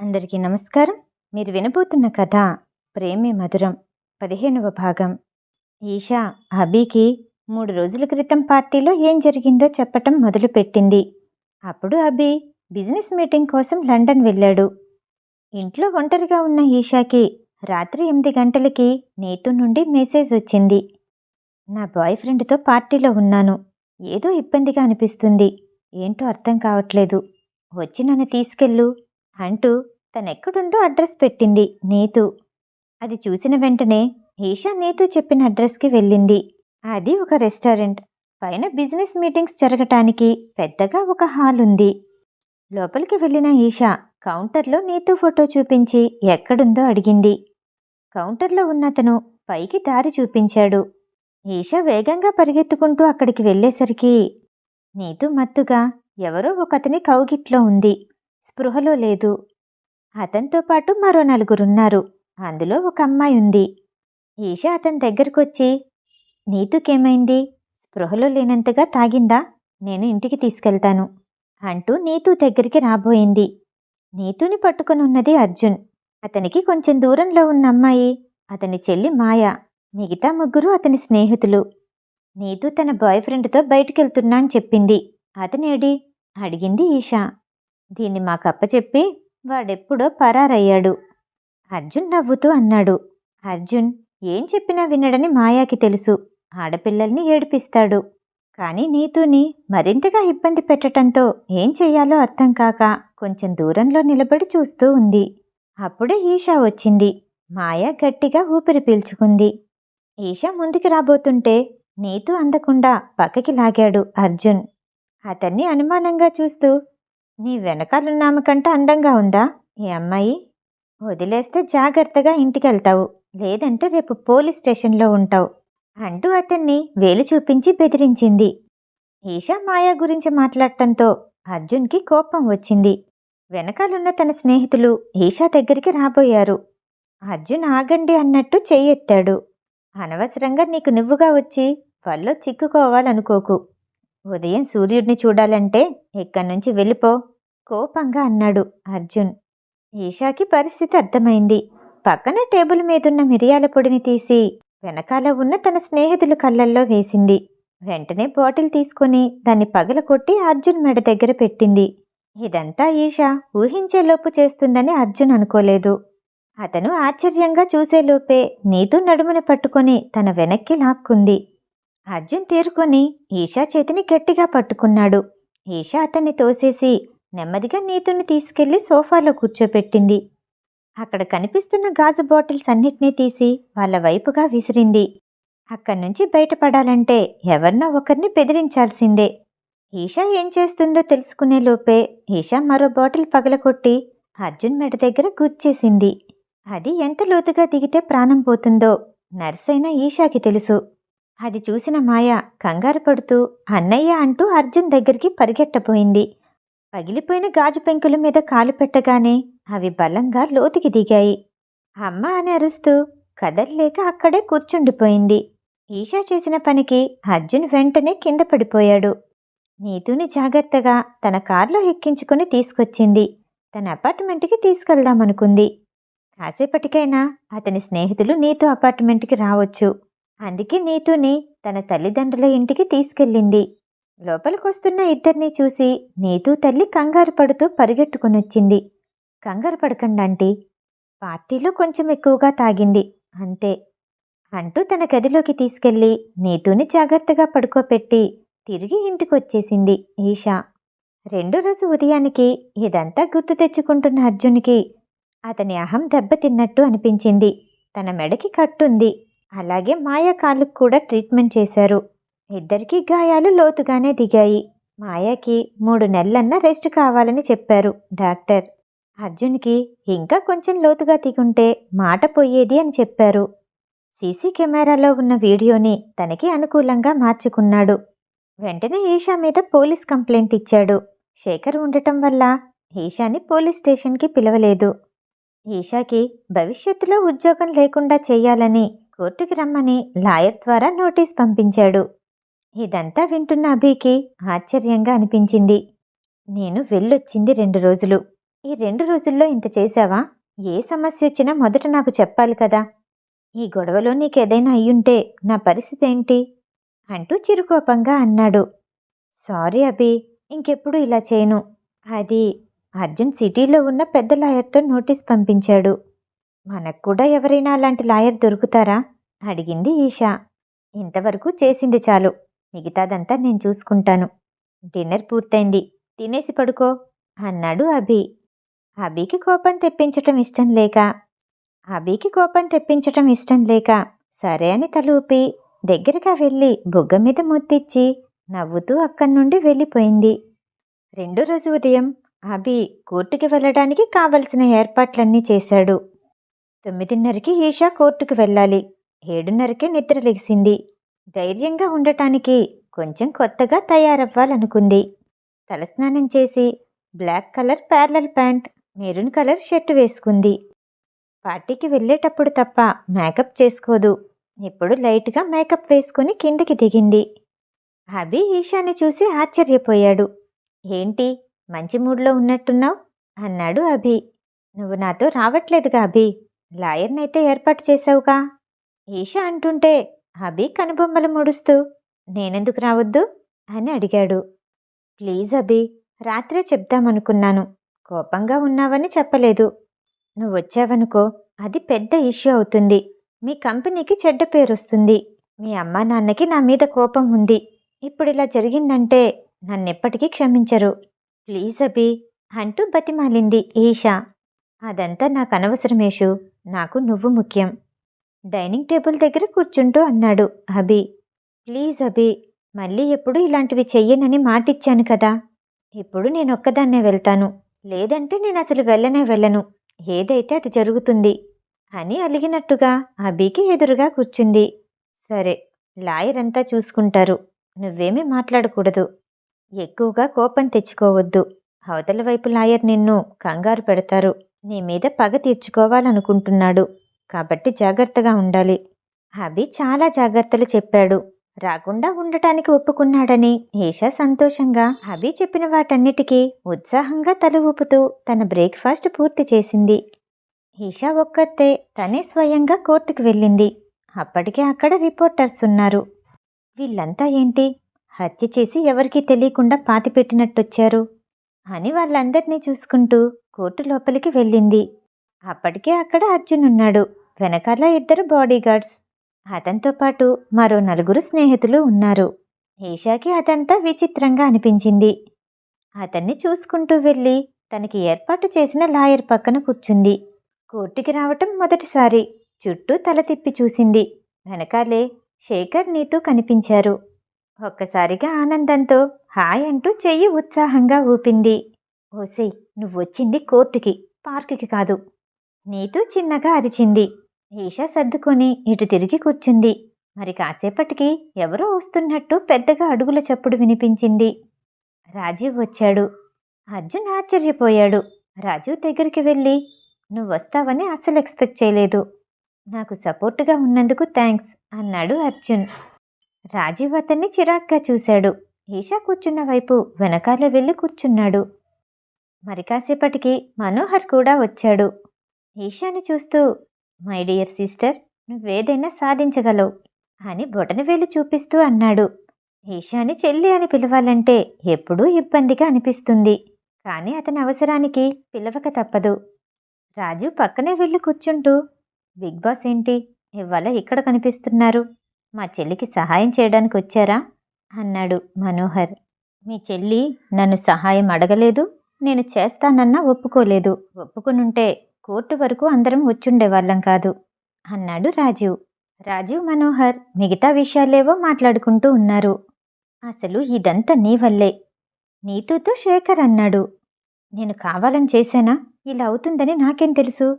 అందరికీ నమస్కారం. మీరు వినబోతున్న కథ ప్రేమే మధురం పదిహేనవ భాగం. ఈషా అబీకి మూడు రోజుల క్రితం పార్టీలో ఏం జరిగిందో చెప్పటం మొదలుపెట్టింది. అప్పుడు అబీ బిజినెస్ మీటింగ్ కోసం లండన్ వెళ్ళాడు. ఇంట్లో ఒంటరిగా ఉన్న ఈషాకి రాత్రి ఎనిమిది గంటలకి నీతు నుండి మెసేజ్ వచ్చింది. నా బాయ్ ఫ్రెండ్తో పార్టీలో ఉన్నాను. ఏదో ఇబ్బందిగా అనిపిస్తుంది. ఏంటో అర్థం కావట్లేదు. వచ్చి నన్ను తీసుకెళ్ళు. అంటూ తనెక్కడుందో అడ్రస్ పెట్టింది నీతు. అది చూసిన వెంటనే ఈషా నీతు చెప్పిన అడ్రస్కి వెళ్ళింది. అది ఒక రెస్టారెంట్. పైన బిజినెస్ మీటింగ్స్ జరగటానికి పెద్దగా ఒక హాల్ ఉంది లోపలికి వెళ్ళిన ఈషా కౌంటర్లో నీతు ఫోటో చూపించి ఎక్కడుందో అడిగింది. కౌంటర్లో ఉన్నతను పైకి దారి చూపించాడు. ఈషా వేగంగా పరిగెత్తుకుంటూ అక్కడికి వెళ్ళేసరికి నీతు మత్తుగా ఎవరో ఒకతని కౌగిట్లో ఉంది. స్పృహలో లేదు. అతనితో పాటు మరో నలుగురున్నారు. అందులో ఒక అమ్మాయి ఉంది. ఈషా అతని దగ్గరకొచ్చి నీతుకేమైంది? స్పృహలో లేనంతగా తాగిందా? నేను ఇంటికి తీసుకెళ్తాను అంటూ నీతు దగ్గరికి రాబోయింది. నీతుని పట్టుకుని ఉన్నది అర్జున్. అతనికి కొంచెం దూరంలో ఉన్న అమ్మాయి అతని చెల్లి మాయ మిగతా ముగ్గురు అతని స్నేహితులు. నీతు తన బాయ్ ఫ్రెండ్తో బయటికెళ్తున్నా అని చెప్పింది. అతనేడి అడిగింది ఈషా. దీన్ని మా కప్పచెప్పి వాడెప్పుడో పరారయ్యాడు. అర్జున్ నవ్వుతూ అన్నాడు. అర్జున్ ఏం చెప్పినా వినడని మాయాకి తెలుసు. ఆడపిల్లల్ని ఏడిపిస్తాడు. కానీ నీతుని మరింతగా ఇబ్బంది పెట్టటంతో ఏం చెయ్యాలో అర్థం కాక కొంచెం దూరంలో నిలబడి చూస్తూ ఉంది. అప్పుడే ఈషా వచ్చింది. మాయ గట్టిగా ఊపిరి పీల్చుకుంది. ఈషా ముందుకు రాబోతుంటే నీతు అందకుండా పక్కకి లాగాడు అర్జున్. అతన్ని అనుమానంగా చూస్తూ నీ వెనకాలన్నామకంట అందంగా ఉందా? ఈ అమ్మాయి? వదిలేస్తే జాగ్రత్తగా ఇంటికెళ్తావు. లేదంటే రేపు పోలీస్ స్టేషన్లో ఉంటావు. అంటూ అతన్ని వేలు చూపించి బెదిరించింది. ఈషా మాయా గురించి మాట్లాడటంతో అర్జున్కి కోపం వచ్చింది. వెనకాలన్న తన స్నేహితులు ఈషా దగ్గరికి రాబోయారు. అర్జున్ ఆగండి అన్నట్టు చెయ్యెత్తాడు. అనవసరంగా నీకు నువ్వుగా వచ్చి వల్లో చిక్కుకోవాలనుకోకు. ఉదయం సూర్యుడిని చూడాలంటే ఇక్కడి నుంచి వెళ్ళిపో. కోపంగా అన్నాడు అర్జున్. ఈషాకి పరిస్థితి అర్థమైంది. పక్కన టేబుల్ మీదున్న మిరియాల పొడిని తీసి వెనకాల ఉన్న తన స్నేహితులు కళ్ళల్లో వేసింది. వెంటనే బాటిల్ తీసుకొని దాన్ని పగలకొట్టి అర్జున్ మెడ దగ్గర పెట్టింది. ఇదంతా ఈషా ఊహించేలోపు చేస్తుందని అర్జున్ అనుకోలేదు. అతను ఆశ్చర్యంగా చూసేలోపే నీతు నడుమున పట్టుకొని తన వెనక్కి లాక్కుంది. అర్జున్ తేరుకొని ఈషా చేతిని గట్టిగా పట్టుకున్నాడు. ఈషా అతన్ని తోసేసి నెమ్మదిగా నీతుని తీసుకెళ్ళి సోఫాలో కూర్చోపెట్టింది. అక్కడ కనిపిస్తున్న గాజు బాటిల్స్ అన్నిటినీ తీసి వాళ్ళ వైపుగా విసిరింది. అక్కడి నుంచి బయటపడాలంటే ఎవరినో ఒకరిని బెదిరించాల్సిందే. ఈషా ఏం చేస్తుందో తెలుసుకునే లోపే ఈషా మరో బాటిల్ పగలకొట్టి అర్జున్ మెడ దగ్గర గుచ్చేసింది. అది ఎంత లోతుగా దిగితే ప్రాణం పోతుందో నర్సైన ఈషాకి తెలుసు. అది చూసిన మాయ కంగారు పడుతూ అన్నయ్య అంటూ అర్జున్ దగ్గరికి పరిగెట్టపోయింది పగిలిపోయిన గాజు పెంకుల మీద కాలు పెట్టగానే అవి బలంగా లోతుకి దిగాయి. అమ్మ అని అరుస్తూ కదల్లేక అక్కడే కూర్చుండిపోయింది. ఈషా చేసిన పనికి అర్జున్ వెంటనే కింద పడిపోయాడు. నీతుని జాగ్రత్తగా తన కారులో ఎక్కించుకుని తీసుకొచ్చింది. తన అపార్ట్మెంట్కి తీసుకెళ్దామనుకుంది. కాసేపటికైనా అతని స్నేహితులు నీతు అపార్ట్మెంట్కి రావచ్చు. అందుకే నీతుని తన తల్లిదండ్రుల ఇంటికి తీసుకెళ్ళింది. లోపలికొస్తున్న ఇద్దరిని చూసి నీతూ తల్లి కంగారు పడుతూ పరిగెట్టుకునొచ్చింది. కంగారు పడకండి పార్టీలో కొంచెం ఎక్కువగా తాగింది అంతే. అంటూ తన గదిలోకి తీసుకెళ్ళి నీతూని జాగ్రత్తగా పడుకోపెట్టి తిరిగి ఇంటికొచ్చేసింది ఈషా. రెండో రోజు ఉదయానికి ఇదంతా గుర్తు తెచ్చుకుంటున్న అర్జున్కి అతని అహం దెబ్బతిన్నట్టు అనిపించింది. తన మెడకి కట్టుంది. అలాగే మాయా కాళ్ళకు కూడా ట్రీట్మెంట్ చేశారు. ఇద్దరికీ గాయాలు లోతుగానే దిగాయి. మాయాకి మూడు నెలలన్నా రెస్ట్ కావాలని చెప్పారు డాక్టర్. అర్జున్కి ఇంకా కొంచెం లోతుగా దిగుంటే మాట పోయేది అని చెప్పారు. సీసీ కెమెరాలో ఉన్న వీడియోని తనకి అనుకూలంగా మార్చుకున్నాడు. వెంటనే ఈషా మీద పోలీస్ కంప్లైంట్ ఇచ్చాడు. శేఖర్ ఉండటం వల్ల ఈషాని పోలీస్ స్టేషన్కి పిలవలేదు. ఈషాకి భవిష్యత్తులో ఉద్యోగం లేకుండా చేయాలని కోర్టుకి రమ్మని లాయర్ ద్వారా నోటీస్ పంపించాడు. ఇదంతా వింటున్న అభికి ఆశ్చర్యంగా అనిపించింది. నేను వెళ్ళొచ్చింది రెండు రోజులు. ఈ రెండు రోజుల్లో ఇంత చేశావా? ఏ సమస్య వచ్చినా మొదట నాకు చెప్పాలి కదా. ఈ గొడవలో నీకేదైనా అయ్యుంటే నా పరిస్థితి ఏంటి? అంటూ చిరుకోపంగా అన్నాడు. సారీ అభి ఇంకెప్పుడు ఇలా చేయను. అది అర్జున్ సిటీలో ఉన్న పెద్ద లాయర్తో నోటీస్ పంపించాడు. మనకు కూడా ఎవరైనా అలాంటి లాయర్ దొరుకుతారా? అడిగింది ఈషా. ఇంతవరకు చేసింది చాలు. మిగతాదంతా నేను చూసుకుంటాను. డిన్నర్ పూర్తయింది. తినేసి పడుకో అన్నాడు అభి. అభికి కోపం తెప్పించటం ఇష్టం లేక. అభికి కోపం తెప్పించటం ఇష్టం లేక. సరే అని తలూపి దగ్గరగా వెళ్ళి బొగ్గ మీద ముద్దిచ్చి నవ్వుతూ అక్కడి నుండి వెళ్ళిపోయింది. రెండో రోజు ఉదయం అభి కోర్టుకి వెళ్ళడానికి కావలసిన ఏర్పాట్లన్నీ చేశాడు. తొమ్మిదిన్నరకి ఈషా కోర్టుకు వెళ్ళాలి. ఏడున్నరకే నిద్ర ధైర్యంగా ఉండటానికి కొంచెం కొత్తగా తయారవ్వాలనుకుంది. తలస్నానం చేసి black colour parallel pant maroon colour shirt వేసుకుంది. పార్టీకి వెళ్ళేటప్పుడు తప్ప మేకప్ చేసుకోదు. ఇప్పుడు లైట్గా మేకప్ వేసుకుని కిందికి దిగింది. అభి ఈషాని చూసి ఆశ్చర్యపోయాడు. ఏంటి మంచి మూడ్లో ఉన్నట్టున్నావు? అన్నాడు అభి. నువ్వు నాతో రావట్లేదుగా అభి. లాయర్నైతే ఏర్పాటు చేసావుగా ఈషా అంటుంటే అభి కనుబొమ్మలు ముడుస్తూ నేనెందుకు రావద్దు? అని అడిగాడు. ప్లీజ్ అభి రాత్రే చెప్దామనుకున్నాను. కోపంగా ఉన్నావని చెప్పలేదు. నువ్వు వచ్చావనుకో అది పెద్ద ఇష్యూ అవుతుంది. మీ కంపెనీకి చెడ్డ పేరు వస్తుంది మీ అమ్మా నాన్నకి నా మీద కోపం ఉంది. ఇప్పుడు ఇలా జరిగిందంటే నన్నెప్పటికీ క్షమించరు. ప్లీజ్ అభి అంటూ బతిమాలింది ఈషా. అదంతా నాకు అనవసరమేషు. నాకు నువ్వు ముఖ్యం. డైనింగ్ టేబుల్ దగ్గర కూర్చుంటూ అన్నాడు. అభి ప్లీజ్ అభి మళ్ళీ ఎప్పుడు ఇలాంటివి చెయ్యనని మాటిచ్చాను కదా. ఇప్పుడు నేను ఒక్కదాన్నే వెళ్తాను. లేదంటే నేను అసలు వెళ్ళనే వెళ్ళను. ఏదైతే అది జరుగుతుంది అని అలిగినట్టుగా అభికి ఎదురుగా కూర్చుంది. సరే లాయర్ అంతా చూసుకుంటారు. నువ్వేమీ మాట్లాడకూడదు. ఎక్కువగా కోపం తెచ్చుకోవద్దు. అవతల వైపు లాయర్ నిన్ను కంగారు పెడతారు. నీ మీద పగ తీర్చుకోవాలనుకుంటున్నాడు. కాబట్టి జాగ్రత్తగా ఉండాలి. అభి చాలా జాగ్రత్తలు చెప్పాడు. రాకుండా ఉండటానికి ఒప్పుకున్నాడని ఈషా సంతోషంగా అభి చెప్పిన వాటన్నిటికీ ఉత్సాహంగా తల ఊపుతూ తన బ్రేక్ఫాస్ట్ పూర్తి చేసింది. ఈషా ఒక్కతే తనే స్వయంగా కోర్టుకు వెళ్ళింది. అప్పటికే అక్కడ రిపోర్టర్స్ ఉన్నారు. వీళ్ళంతా ఏంటి? హత్య చేసి ఎవరికీ తెలియకుండా పాతిపెట్టినట్టొచ్చారు అని వాళ్ళందరినీ చూసుకుంటూ కోర్టు లోపలికి వెళ్ళింది. అప్పటికే అక్కడ అర్జున్ ఉన్నాడు వెనకాల ఇద్దరు బాడీగార్డ్స్. అతనితో పాటు మరో నలుగురు స్నేహితులు ఉన్నారు. ఈషాకి అదంతా విచిత్రంగా అనిపించింది. అతన్ని చూసుకుంటూ వెళ్ళి తనకి ఏర్పాటు చేసిన లాయర్ పక్కన కూర్చుంది. కోర్టుకి రావటం మొదటిసారి. చుట్టూ తల తిప్పి చూసింది. వెనకాలే శేఖర్ నీతూ కనిపించారు. ఒక్కసారిగా ఆనందంతో హాయ్ అంటూ చెయ్యి ఉత్సాహంగా ఊపింది. ఓసై నువ్వొచ్చింది కోర్టుకి పార్కుకి కాదు. నీతూ చిన్నగా అరిచింది. ఈషా సర్దుకొని ఇటు తిరిగి కూర్చుంది. మరి కాసేపటికి ఎవరో వస్తున్నట్టు పెద్దగా అడుగుల చప్పుడు వినిపించింది. రాజీవ్ వచ్చాడు. అర్జున్ ఆశ్చర్యపోయాడు. రాజీవ్ దగ్గరికి వెళ్ళి నువ్వు వస్తావని అస్సలు ఎక్స్పెక్ట్ చేయలేదు. నాకు సపోర్టుగా ఉన్నందుకు థ్యాంక్స్ అన్నాడు అర్జున్. రాజీవ్ అతన్ని చిరాగ్గా చూశాడు. ఈషా కూర్చున్న వైపు వెనకాల వెళ్ళి కూర్చున్నాడు. మరి కాసేపటికి మనోహర్ కూడా వచ్చాడు. ఈషాని చూస్తూ మై డియర్ సిస్టర్ నువ్వేదైనా సాధించగలవు అని బొటనవేలు చూపిస్తూ అన్నాడు. ఈషాని చెల్లి అని పిలవాలంటే ఎప్పుడూ ఇబ్బందిగా అనిపిస్తుంది. కానీ అతని అవసరానికి పిలవక తప్పదు. రాజు పక్కనే వెళ్ళి కూర్చుంటూ బిగ్ బాస్ ఏంటి? ఇవాళ ఇక్కడ కనిపిస్తున్నారు. మా చెల్లికి సహాయం చేయడానికి వచ్చారా? అన్నాడు మనోహర్. మీ చెల్లి నన్ను సహాయం అడగలేదు నేను చేస్తానన్నా ఒప్పుకోలేదు. ఒప్పుకునుంటే కోర్టు వరకు అందరం వచ్చుండేవాళ్ళం కాదు అన్నాడు రాజీవ్. రాజీవ్ మనోహర్ మిగతా విషయాలేవో మాట్లాడుకుంటూ ఉన్నారు. అసలు ఇదంతా నీ వల్లే. నీతూతో శేఖర్ అన్నాడు. నేను కావాలని చేశానా? ఇలా అవుతుందని నాకేం తెలుసు.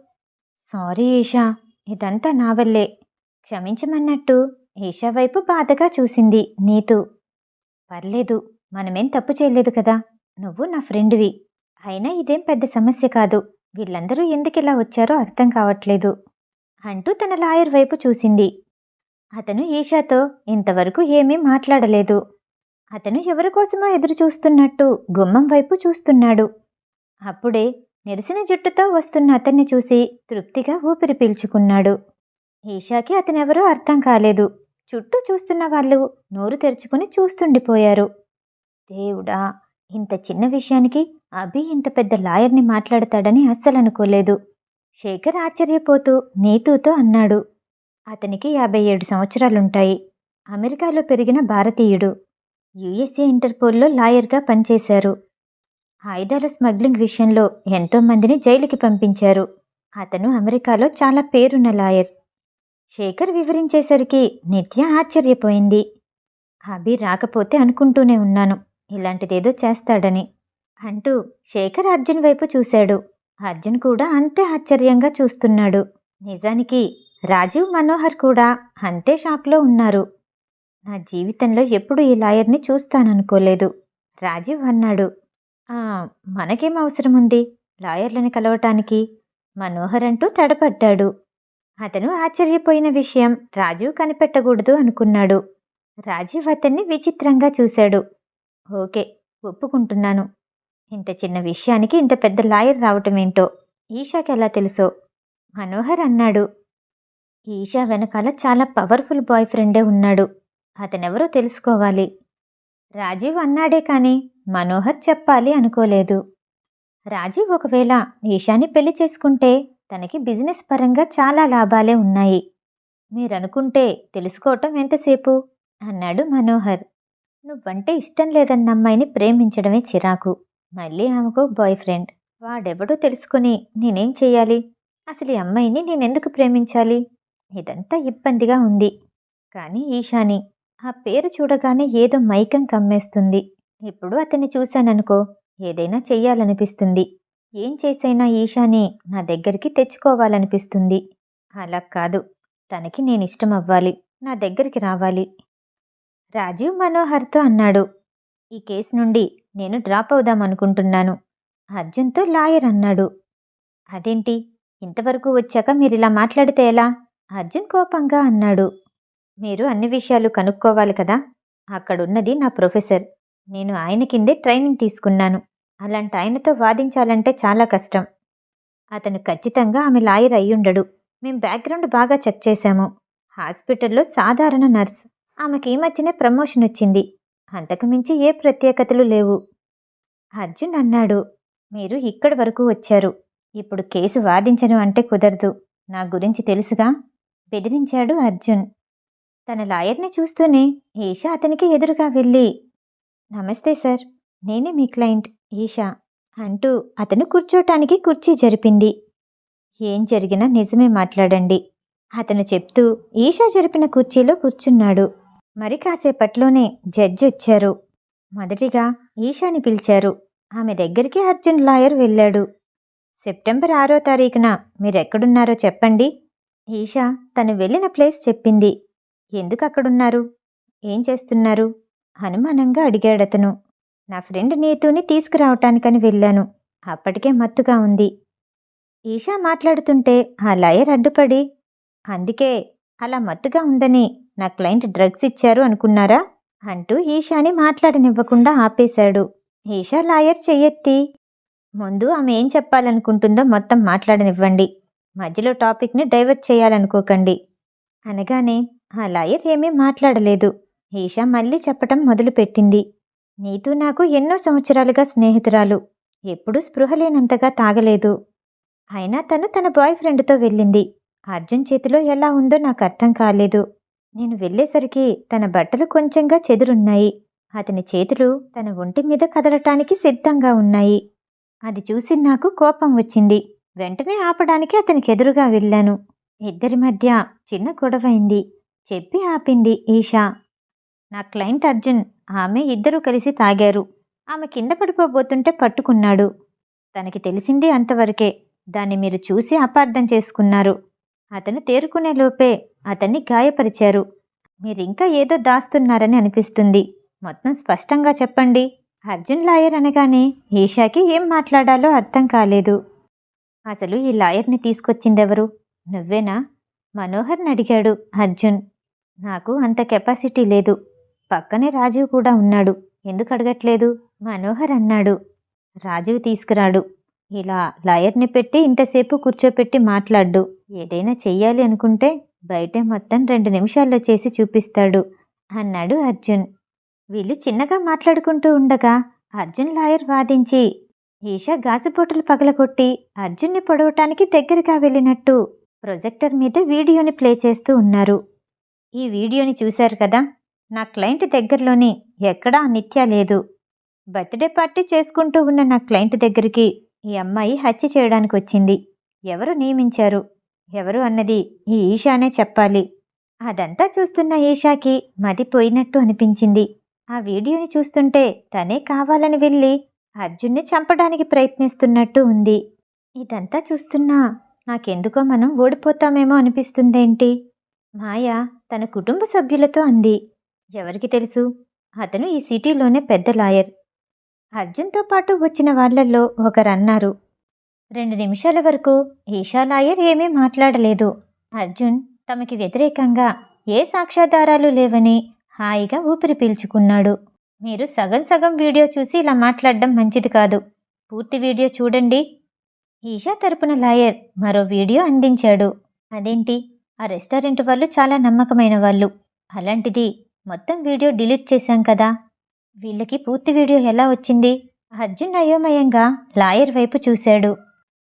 సారీ ఈషా ఇదంతా నా వల్లే. క్షమించమన్నట్టు ఈషా వైపు బాధగా చూసింది నీతు. పర్లేదు మనమేం తప్పు చేయలేదు కదా. నువ్వు నా ఫ్రెండ్వి. అయినా ఇదేం పెద్ద సమస్య కాదు. వీళ్ళందరూ ఎందుకు ఇలా వచ్చారో అర్థం కావట్లేదు అంటూ తన లాయర్ వైపు చూసింది. అతను ఈషాతో ఇంతవరకు ఏమీ మాట్లాడలేదు. అతను ఎవరి కోసమో ఎదురు చూస్తున్నట్టు గుమ్మం వైపు చూస్తున్నాడు. అప్పుడే నెరిసిన జుట్టుతో వస్తున్న అతన్ని చూసి తృప్తిగా ఊపిరి పీల్చుకున్నాడు. ఈషాకి అతనెవరో అర్థం కాలేదు. చుట్టూ చూస్తున్న వాళ్ళు నోరు తెరుచుకుని చూస్తుండిపోయారు. దేవుడా ఇంత చిన్న విషయానికి అభి ఇంత పెద్ద లాయర్ని మాట్లాడతాడని అస్సలు అనుకోలేదు శేఖర్ ఆశ్చర్యపోతూ నీతూతో అన్నాడు. అతనికి యాభై ఏడు సంవత్సరాలుంటాయి. అమెరికాలో పెరిగిన భారతీయుడు. యుఎస్ఏ ఇంటర్పోల్లో లాయర్గా పనిచేశారు. ఆయుధాల స్మగ్లింగ్ విషయంలో ఎంతోమందిని జైలుకి పంపించారు. అతను అమెరికాలో చాలా పేరున్న లాయర్. శేఖర్ వివరించేసరికి నిత్య ఆశ్చర్యపోయింది. అభి రాకపోతే అనుకుంటూనే ఉన్నాను. ఇలాంటిదేదో చేస్తాడని అంటూ శేఖర్ అర్జున్ వైపు చూశాడు. అర్జున్ కూడా అంతే ఆశ్చర్యంగా చూస్తున్నాడు. నిజానికి రాజీవ్ మనోహర్ కూడా అంతే షాక్లో ఉన్నారు. నా జీవితంలో ఎప్పుడు ఈ లాయర్ని చూస్తాననుకోలేదు. రాజీవ్ అన్నాడు. మనకేం అవసరం ఉంది లాయర్లను కలవటానికి? మనోహర్ అంటూ తడపడ్డాడు. అతను ఆశ్చర్యపోయిన విషయం రాజీవ్ కనిపెట్టకూడదు అనుకున్నాడు. రాజీవ్ అతన్ని విచిత్రంగా చూశాడు. ఓకే ఒప్పుకుంటున్నాను. ఇంత చిన్న విషయానికి ఇంత పెద్ద లాయర్ రావటమేంటో ఈషాకి ఎలా తెలుసో? మనోహర్ అన్నాడు. ఈషా వెనకాల చాలా పవర్ఫుల్ బాయ్ ఫ్రెండే ఉన్నాడు. అతనెవరో తెలుసుకోవాలి. రాజీవ్ అన్నాడే కానీ మనోహర్ చెప్పాలి అనుకోలేదు. రాజీవ్ ఒకవేళ ఈషాని పెళ్ళి చేసుకుంటే తనకి బిజినెస్ పరంగా చాలా లాభాలే ఉన్నాయి. మీరనుకుంటే తెలుసుకోవటం ఎంతసేపు? అన్నాడు మనోహర్. నువ్వంటే ఇష్టం లేదన్న అమ్మాయిని ప్రేమించడమే చిరాకు. మళ్ళీ ఆమెకు బాయ్ ఫ్రెండ్. వాడెవడో తెలుసుకుని నేనేం చేయాలి అసలు ఈ అమ్మాయిని నేనెందుకు ప్రేమించాలి? ఇదంతా ఇబ్బందిగా ఉంది. కానీ ఈశాని ఆ పేరు చూడగానే ఏదో మైకం కమ్మేస్తుంది. ఇప్పుడు అతన్ని చూశాననుకో ఏదైనా చెయ్యాలనిపిస్తుంది. ఏం చేసైనా ఈశాని నా దగ్గరికి తెచ్చుకోవాలనిపిస్తుంది. అలా కాదు. తనకి నేను ఇష్టం అవ్వాలి నా దగ్గరికి రావాలి. రాజీవ్ మనోహర్తో అన్నాడు. ఈ కేసు నుండి నేను డ్రాప్ అవుదాం అనుకుంటున్నాను. అర్జున్తో లాయర్ అన్నాడు. అదేంటి? ఇంతవరకు వచ్చాక మీరు ఇలా మాట్లాడితే ఎలా? అర్జున్ కోపంగా అన్నాడు. మీరు అన్ని విషయాలు కనుక్కోవాలి కదా? అక్కడున్నది నా ప్రొఫెసర్. నేను ఆయన కిందే ట్రైనింగ్ తీసుకున్నాను. అలాంటి ఆయనతో వాదించాలంటే చాలా కష్టం. అతను ఖచ్చితంగా ఆమె లాయర్ అయ్యుండడు. మేం బ్యాక్గ్రౌండ్ బాగా చెక్ చేశాము. హాస్పిటల్లో సాధారణ నర్స్. ఆమెకి ఈ మధ్యనే ప్రమోషన్ వచ్చింది అంతకుమించి ఏ ప్రత్యేకతలు లేవు. అర్జున్ అన్నాడు మీరు ఇక్కడి వరకు వచ్చారు. ఇప్పుడు కేసు వాదించను అంటే కుదరదు. నా గురించి తెలుసుగా? బెదిరించాడు అర్జున్. తన లాయర్ని చూస్తూనే ఈషా అతనికి ఎదురుగా వెళ్ళి నమస్తే సార్ నేనే మీ క్లయింట్ ఈషా అంటూ అతను కూర్చోటానికి కుర్చీ జరిపింది. ఏం జరిగినా నిజమే మాట్లాడండి అతను చెప్తూ ఈషా జరిపిన కుర్చీలో కూర్చున్నాడు. మరి కాసేపట్లోనే జడ్జి వచ్చారు. మొదటిగా ఈషాని పిలిచారు. ఆమె దగ్గరికి అర్జున్ లాయర్ వెళ్ళాడు. సెప్టెంబర్ ఆరో తారీఖున మీరెక్కడున్నారో చెప్పండి. ఈషా తను వెళ్ళిన ప్లేస్ చెప్పింది. ఎందుకు అక్కడున్నారు ఏం చేస్తున్నారు? అనుమానంగా అడిగాడతను నా ఫ్రెండ్ నీతుని తీసుకురావటానికని వెళ్ళాను. అప్పటికే మత్తుగా ఉంది. ఈషా మాట్లాడుతుంటే ఆ లాయర్ అడ్డుపడి అందుకే అలా మత్తుగా ఉందని నా క్లయింట్ డ్రగ్స్ ఇచ్చారు అనుకున్నారా? అంటూ ఈషాని మాట్లాడనివ్వకుండా ఆపేశాడు. ఈషా లాయర్ చెయ్యెత్తి ముందు ఆమె ఏం చెప్పాలనుకుంటుందో మొత్తం మాట్లాడనివ్వండి. మధ్యలో టాపిక్ని డైవర్ట్ చేయాలనుకోకండి. అనగానే ఆ లాయర్ ఏమీ మాట్లాడలేదు. ఈషా మళ్ళీ చెప్పటం మొదలుపెట్టింది. నీతూ నాకు ఎన్నో సంవత్సరాలుగా స్నేహితురాలు. ఎప్పుడూ స్పృహ లేనంతగా తాగలేదు. అయినా తను తన బాయ్ ఫ్రెండ్తో వెళ్ళింది. అర్జున్ చేతిలో ఎలా ఉందో నాకు అర్థం కాలేదు. నేను వెళ్ళేసరికి తన బట్టలు కొంచెంగా చెదురున్నాయి. అతని చేతులు తన ఒంటి మీద కదలటానికి సిద్ధంగా ఉన్నాయి. అది చూసి నాకు కోపం వచ్చింది. వెంటనే ఆపడానికి అతనికి ఎదురుగా వెళ్ళాను. ఇద్దరి మధ్య చిన్న గొడవైంది. చెప్పి ఆపింది ఈషా. నా క్లయింట్ అర్జున్ ఆమె ఇద్దరూ కలిసి తాగారు. ఆమె కింద పడిపోబోతుంటే పట్టుకున్నాడు. తనకి తెలిసింది అంతవరకే. దాన్ని మీరు చూసి అపార్థం చేసుకున్నారు. అతను తేరుకునే లోపే అతన్ని గాయపరిచారు. మీరింకా ఏదో దాస్తున్నారని అనిపిస్తుంది. మొత్తం స్పష్టంగా చెప్పండి. అర్జున్ లాయర్ అనగానే ఈషాకి ఏం మాట్లాడాలో అర్థం కాలేదు. అసలు ఈ లాయర్ని తీసుకొచ్చిందెవరు? నువ్వేనా? మనోహర్ని అడిగాడు అర్జున్. నాకు అంత కెపాసిటీ లేదు. పక్కనే రాజీవ్ కూడా ఉన్నాడు. ఎందుకు అడగట్లేదు? మనోహర్ అన్నాడు. రాజీవ్ తీసుకురాడు. ఇలా లాయర్ని పెట్టి ఇంతసేపు కూర్చోపెట్టి మాట్లాడు. ఏదైనా చెయ్యాలి అనుకుంటే బయటే మొత్తం రెండు నిమిషాల్లో చేసి చూపిస్తాడు అన్నాడు అర్జున్. వీళ్ళు చిన్నగా మాట్లాడుకుంటూ ఉండగా అర్జున్ లాయర్ వాదించి ఈషా గాజుపోటలు పగలగొట్టి అర్జున్ని పొడవటానికి దగ్గరగా వెళ్ళినట్టు ప్రొజెక్టర్ మీద వీడియోని ప్లే చేస్తూ ఉన్నారు. ఈ వీడియోని చూశారు కదా నా క్లయింట్ దగ్గరలోని ఎక్కడా నిత్య లేదు. బర్త్డే పార్టీ చేసుకుంటూ ఉన్న నా క్లయింట్ దగ్గరికి ఈ అమ్మాయి హత్య చేయడానికి వచ్చింది ఎవరు నియమించారు? ఎవరు అన్నది ఈ ఈషానే చెప్పాలి. అదంతా చూస్తున్న ఈషాకి మదిపోయినట్టు అనిపించింది. ఆ వీడియోని చూస్తుంటే తనే కావాలని వెళ్ళి అర్జున్ని చంపడానికి ప్రయత్నిస్తున్నట్టు ఉంది. ఇదంతా చూస్తున్నా నాకెందుకో మనం ఓడిపోతామేమో అనిపిస్తుందేంటి? మాయ తన కుటుంబ సభ్యులతో అంది. ఎవరికి తెలుసు? అతను ఈ సిటీలోనే పెద్ద లాయర్. అర్జున్తో పాటు వచ్చిన వాళ్ళల్లో ఒకరన్నారు. రెండు నిమిషాల వరకు ఈషా లాయర్ ఏమీ మాట్లాడలేదు. అర్జున్ తమకి వ్యతిరేకంగా ఏ సాక్ష్యాధారాలు లేవని హాయిగా ఊపిరి పీల్చుకున్నాడు. మీరు సగం సగం వీడియో చూసి ఇలా మాట్లాడడం మంచిది కాదు. పూర్తి వీడియో చూడండి. ఈషా తరపున లాయర్ మరో వీడియో అందించాడు. అదేంటి? ఆ రెస్టారెంట్ వాళ్ళు చాలా నమ్మకమైన వాళ్ళు. అలాంటిది మొత్తం వీడియో డిలీట్ చేశాం కదా. వీళ్ళకి పూర్తి వీడియో ఎలా వచ్చింది? అర్జున్ అయోమయంగా లాయర్ వైపు చూశాడు.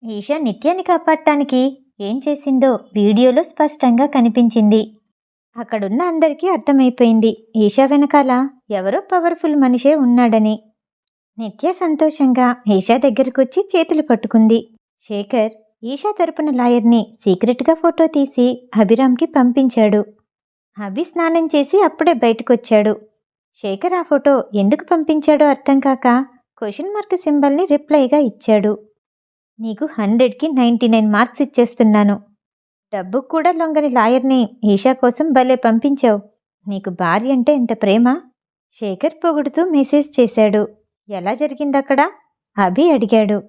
ఈషా నిత్యాన్ని కాపాడటానికి ఏం చేసిందో వీడియోలో స్పష్టంగా కనిపించింది. అక్కడున్న అందరికీ అర్థమైపోయింది. ఈషా వెనకాల ఎవరో పవర్ఫుల్ మనిషే ఉన్నాడని. నిత్య సంతోషంగా ఈషా దగ్గరకొచ్చి చేతులు పట్టుకుంది. శేఖర్ ఈషా తరపున లాయర్ని సీక్రెట్గా ఫోటో తీసి అభిరామ్కి పంపించాడు. అభి స్నానం చేసి అప్పుడే బయటకొచ్చాడు. శేఖర్ ఆ ఫోటో ఎందుకు పంపించాడో అర్థం కాక క్వశ్చన్ మార్క్ సింబల్ని రిప్లైగా ఇచ్చాడు. నీకు హండ్రెడ్కి నైంటీ నైన్ మార్క్స్ ఇచ్చేస్తున్నాను. డబ్బు కూడా లొంగని లాయర్ని ఈషా కోసం భలే పంపించావు. నీకు భార్య అంటే ఇంత ప్రేమ? శేఖర్ పొగుడుతూ మెసేజ్ చేశాడు. ఎలా జరిగింది అక్కడ? అభి అడిగాడు.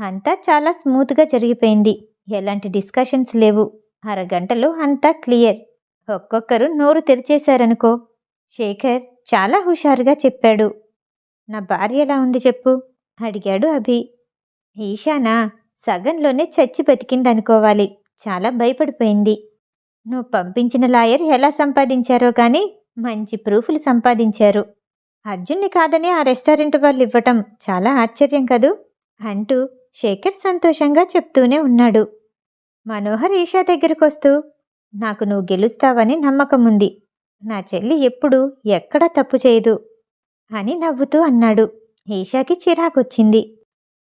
అంతా చాలా స్మూత్గా జరిగిపోయింది. ఎలాంటి డిస్కషన్స్ లేవు. అరగంటలో అంతా క్లియర్. ఒక్కొక్కరు నోరు తెరిచేశారనుకో. శేఖర్ చాలా హుషారుగా చెప్పాడు. నా భార్య ఎలా ఉంది చెప్పు? అడిగాడు అభి. ఈశానా సగంలోనే చచ్చి బతికిందనుకోవాలి. చాలా భయపడిపోయింది. నువ్వు పంపించిన లాయర్ ఎలా సంపాదించారో కానీ మంచి ప్రూఫ్లు సంపాదించారు. అర్జున్ని కాదని ఆ రెస్టారెంట్ వాళ్ళు ఇవ్వటం చాలా ఆశ్చర్యం కదూ? అంటూ శేఖర్ సంతోషంగా చెప్తూనే ఉన్నాడు. మనోహర్ ఈషా దగ్గరకొస్తూ నాకు నువ్వు గెలుస్తావని నమ్మకం ఉంది నా చెల్లి ఎప్పుడు ఎక్కడా తప్పు చేయదు అని నవ్వుతూ అన్నాడు. ఈషాకి చిరాకొచ్చింది.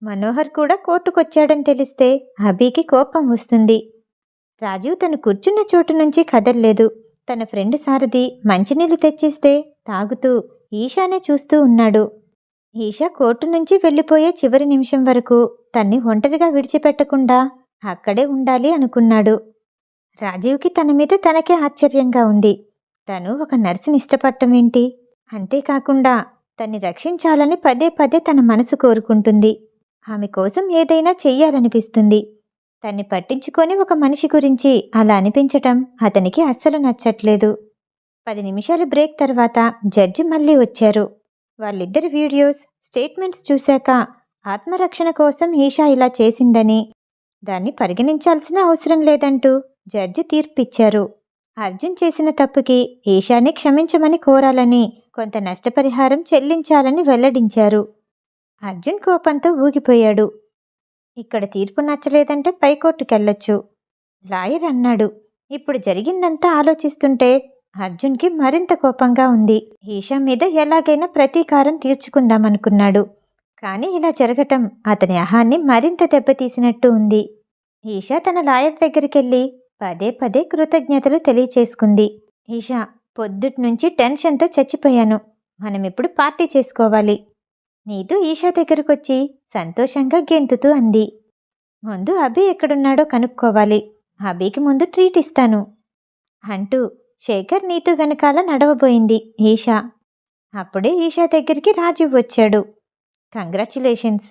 మనోహర్ కూడా కోర్టుకొచ్చాడని తెలిస్తే అభికి కోపం వస్తుంది. రాజీవ్ తను కూర్చున్న చోటు నుంచి కదల్లేదు. తన ఫ్రెండ్ సారథి మంచినీళ్ళు తెచ్చిస్తే తాగుతూ ఈషానే చూస్తూ ఉన్నాడు. ఈషా కోర్టు నుంచి వెళ్ళిపోయే చివరి నిమిషం వరకు తన్ని ఒంటరిగా విడిచిపెట్టకుండా అక్కడే ఉండాలి అనుకున్నాడు. రాజీవ్కి తన మీద తనకే ఆశ్చర్యంగా ఉంది. తను ఒక నర్సుని ఇష్టపడటం ఏంటి? అంతేకాకుండా తన్ని రక్షించాలని పదే పదే తన మనసు కోరుకుంటుంది. ఆమె కోసం ఏదైనా చెయ్యాలనిపిస్తుంది. తన్ని పట్టించుకొని ఒక మనిషి గురించి అలా అనిపించటం అతనికి అస్సలు నచ్చట్లేదు. పది నిమిషాల బ్రేక్ తర్వాత జడ్జి మళ్ళీ వచ్చారు. వాళ్ళిద్దరి వీడియోస్ స్టేట్మెంట్స్ చూశాక ఆత్మరక్షణ కోసం ఈషా ఇలా చేసిందని దాన్ని పరిగణించాల్సిన అవసరం లేదంటూ జడ్జి తీర్పిచ్చారు. అర్జున్ చేసిన తప్పుకి ఈషాని క్షమించమని కోరాలని కొంత నష్టపరిహారం చెల్లించాలని వెల్లడించారు. అర్జున్ కోపంతో ఊగిపోయాడు. ఇక్కడ తీర్పు నచ్చలేదంటే పైకోర్టుకెళ్ళొచ్చు లాయర్ అన్నాడు. ఇప్పుడు జరిగిందంతా ఆలోచిస్తుంటే అర్జున్కి మరింత కోపంగా ఉంది. ఈషా మీద ఎలాగైనా ప్రతీకారం తీర్చుకుందామనుకున్నాడు. కానీ ఇలా జరగటం అతని అహాన్ని మరింత దెబ్బతీసినట్టు ఉంది. ఈషా తన లాయర్ దగ్గరికెళ్ళి పదే పదే కృతజ్ఞతలు తెలియచేసుకుంది. ఈషా పొద్దుటి నుంచి టెన్షన్తో చచ్చిపోయాను. మనమిప్పుడు పార్టీ చేసుకోవాలి. నీతో ఈషా దగ్గరకొచ్చి సంతోషంగా గెంతుతూ అంది. ముందు అభి ఎక్కడున్నాడో కనుక్కోవాలి. అభికి ముందు ట్రీట్ ఇస్తాను. అంటూ శేఖర్ నీతు వెనకాల నడవబోయింది ఈషా. అప్పుడే ఈషా దగ్గరికి రాజీవ్ వచ్చాడు. కంగ్రాచ్యులేషన్స్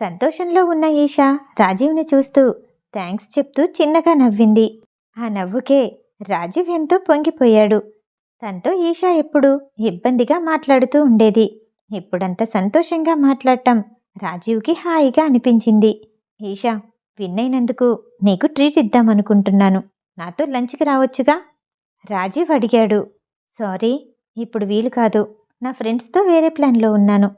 సంతోషంలో ఉన్న ఈషా రాజీవ్ని చూస్తూ థ్యాంక్స్ చెప్తూ చిన్నగా నవ్వింది. ఆ నవ్వుకే రాజీవ్ ఎంతో పొంగిపోయాడు. తనతో ఈషా ఎప్పుడు ఇబ్బందిగా మాట్లాడుతూ ఉండేది. ఇప్పుడంత సంతోషంగా మాట్లాడటం రాజీవ్కి హాయిగా అనిపించింది. ఈషా విన్ అయినందుకు నీకు ట్రీట్ ఇద్దామనుకుంటున్నాను నాతో లంచ్కి రావచ్చుగా? రాజీవ్ అడిగాడు. సారీ ఇప్పుడు వీలు కాదు. నా ఫ్రెండ్స్తో వేరే ప్లాన్లో ఉన్నాను.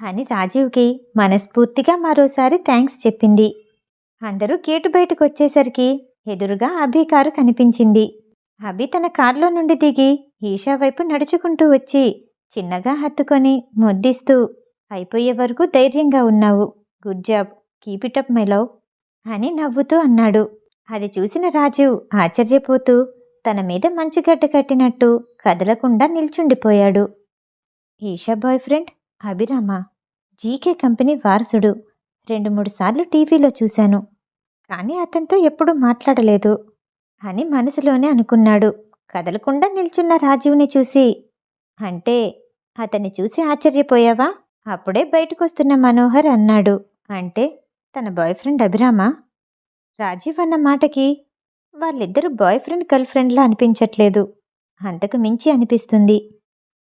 అని రాజీవ్కి మనస్ఫూర్తిగా మరోసారి థ్యాంక్స్ చెప్పింది. అందరూ గేటు బయటకు వచ్చేసరికి ఎదురుగా అభి కారు కనిపించింది. అభి తన కారులో నుండి దిగి ఈషా వైపు నడుచుకుంటూ వచ్చి చిన్నగా హత్తుకొని ముద్దిస్తూ అయిపోయే వరకు ధైర్యంగా ఉన్నావు. Good job. Keep it up my love అని నవ్వుతూ అన్నాడు. అది చూసిన రాజు ఆశ్చర్యపోతూ తన మీద మంచుగడ్డ కట్టినట్టు కదలకుండా నిల్చుండిపోయాడు. Isha boyfriend Abhirama. GK company వారసుడు. రెండు మూడు సార్లు టీవీలో చూశాను. కానీ అతనితో ఎప్పుడూ మాట్లాడలేదు. అని మనసులోనే అనుకున్నాడు. కదలకుండా నిల్చున్న రాజీవ్ని చూసి అంటే అతన్ని చూసి ఆశ్చర్యపోయావా? అప్పుడే బయటకొస్తున్న మనోహర్ అన్నాడు. అంటే తన బాయ్ ఫ్రెండ్ అభిరామా? రాజీవ్ అన్న మాటకి వాళ్ళిద్దరూ బాయ్ ఫ్రెండ్ గర్ల్ ఫ్రెండ్లా అనిపించట్లేదు. అంతకు మించి అనిపిస్తుంది.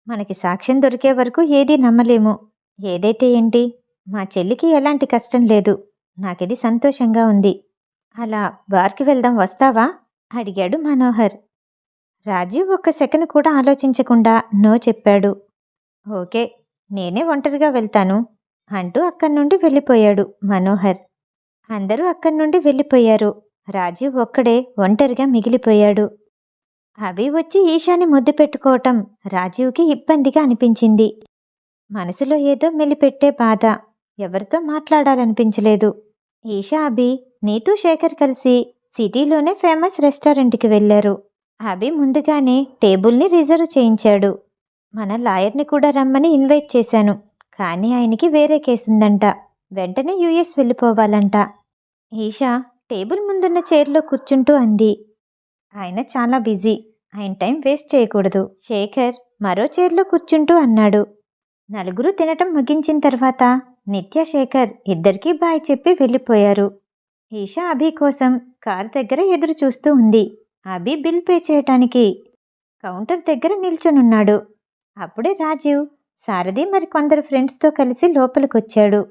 మనకి సాక్ష్యం దొరికే వరకు ఏదీ నమ్మలేము. ఏదైతే ఏంటి? మా చెల్లికి ఎలాంటి కష్టం లేదు. నాకిది సంతోషంగా ఉంది. అలా బార్కి వెళ్దాం వస్తావా? అడిగాడు మనోహర్. రాజీవ్ ఒక్క సెకండ్ కూడా ఆలోచించకుండా నో చెప్పాడు. ఓకే నేనే ఒంటరిగా వెళ్తాను అంటూ అక్కడి నుండి వెళ్ళిపోయాడు మనోహర్. అందరూ అక్కడి నుండి వెళ్ళిపోయారు. రాజీవ్ ఒక్కడే ఒంటరిగా మిగిలిపోయాడు. అభి వచ్చి ఈశాని ముద్దు పెట్టుకోవటం రాజీవ్కి ఇబ్బందిగా అనిపించింది. మనసులో ఏదో మెలిపెట్టే బాధ. ఎవరితో మాట్లాడాలనిపించలేదు. ఈషా అభి నీతూ శేఖర్ కలిసి సిటీలోనే ఫేమస్ రెస్టారెంట్కి వెళ్ళారు. అభి ముందుగానే టేబుల్ని రిజర్వ్ చేయించాడు. మన లాయర్ని కూడా రమ్మని ఇన్వైట్ చేశాను కానీ ఆయనకి వేరే కేసుందంట. వెంటనే యూఎస్ వెళ్ళిపోవాలంట. ఈషా టేబుల్ ముందున్న చైర్లో కూర్చుంటూ అంది. ఆయన చాలా బిజీ ఆయన టైం వేస్ట్ చేయకూడదు. శేఖర్ మరో చైర్లో కూర్చుంటూ అన్నాడు. నలుగురు తినటం ముగించిన తర్వాత నిత్యశేఖర్ ఇద్దరికీ బాయ్ చెప్పి వెళ్ళిపోయారు. ఈషా అభి కోసం కార్ దగ్గర ఎదురు చూస్తూ ఉంది. అభి బిల్ పే చేయటానికి కౌంటర్ దగ్గర నిల్చొనున్నాడు. అప్పుడే రాజీవ్ సారథి మరి కొందరు ఫ్రెండ్స్తో కలిసి లోపలికొచ్చాడు.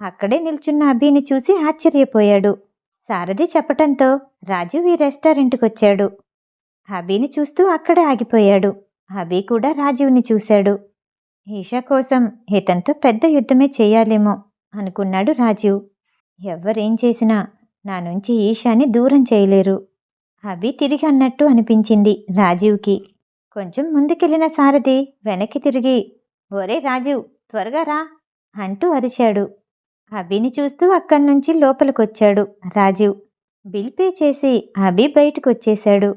అక్కడే నిల్చున్న అభిని చూసి ఆశ్చర్యపోయాడు. సారథి చెప్పటంతో రాజీవ్ ఈ రెస్టారెంట్కి వచ్చాడు అభిని చూస్తూ అక్కడే ఆగిపోయాడు. అభి కూడా రాజీవ్ని చూశాడు. ఈషా కోసం ఇతనితో పెద్ద యుద్ధమే చేయాలేమో అనుకున్నాడు రాజీవ్. ఎవ్వరేం చేసినా నా నుంచి ఈషాని దూరం చేయలేరు. అభి తిరిగి అన్నట్టు అనిపించింది రాజీవ్కి. కొంచెం ముందుకెళ్ళిన సారథి వెనక్కి తిరిగి ఒరే రాజీవ్ త్వరగా రా అంటూ అరిచాడు. అభిని చూస్తూ అక్కడి నుంచి లోపలికొచ్చాడు రాజీవ్. బిల్ పే చేసి అభి బయటకు వచ్చేశాడు